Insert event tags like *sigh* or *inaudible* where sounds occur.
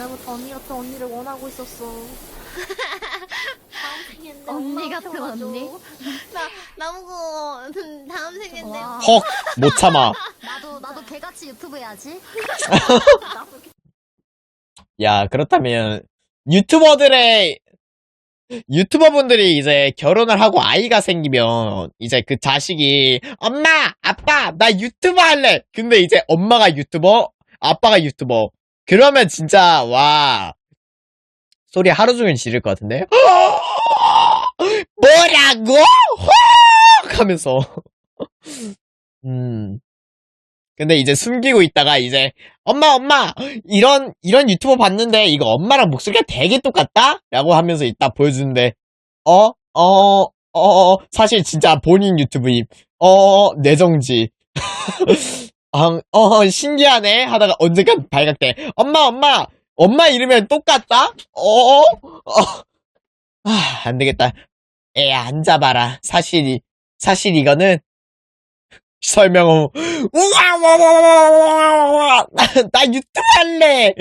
옛날부터 언니 같은 언니를 원하고 있었어. 다음 생인데 언니 같은 언니? 나 나무고 다음 생인데 와. 헉, 못 참아. 나도 나도 개같이 유튜브 해야지. *laughs* 야, 그렇다면, 유튜버들의, 유튜버분들이 이제 결혼을 하고 아이가 생기면, 이제 그 자식이, 엄마! 아빠! 나 유튜버 할래! 근데 이제 엄마가 유튜버, 아빠가 유튜버. 그러면 진짜, 와, 소리 하루 종일 지를 것 같은데? *gasps* 뭐라고? 헉! *laughs* 하면서. *laughs* 음. 근데 이제 숨기고 있다가 이제, 엄마, 엄마! 이런, 이런 유튜버 봤는데, 이거 엄마랑 목소리가 되게 똑같다? 라고 하면서 이따 보여주는데, 어? 어, 어, 사실 진짜 본인 유튜브임. 어, 내정지. *laughs* 아, 어, 신기하네? 하다가 언젠간 발각돼. 엄마, 엄마! 엄마 이름이랑 똑같다? 어? 어? 아, 안 되겠다. 애, 앉아봐라. 사실, 사실 이거는, 설명 후, 우와, 와, 와, 와, 와, 와, 와, 나, 나 유튜브 할래!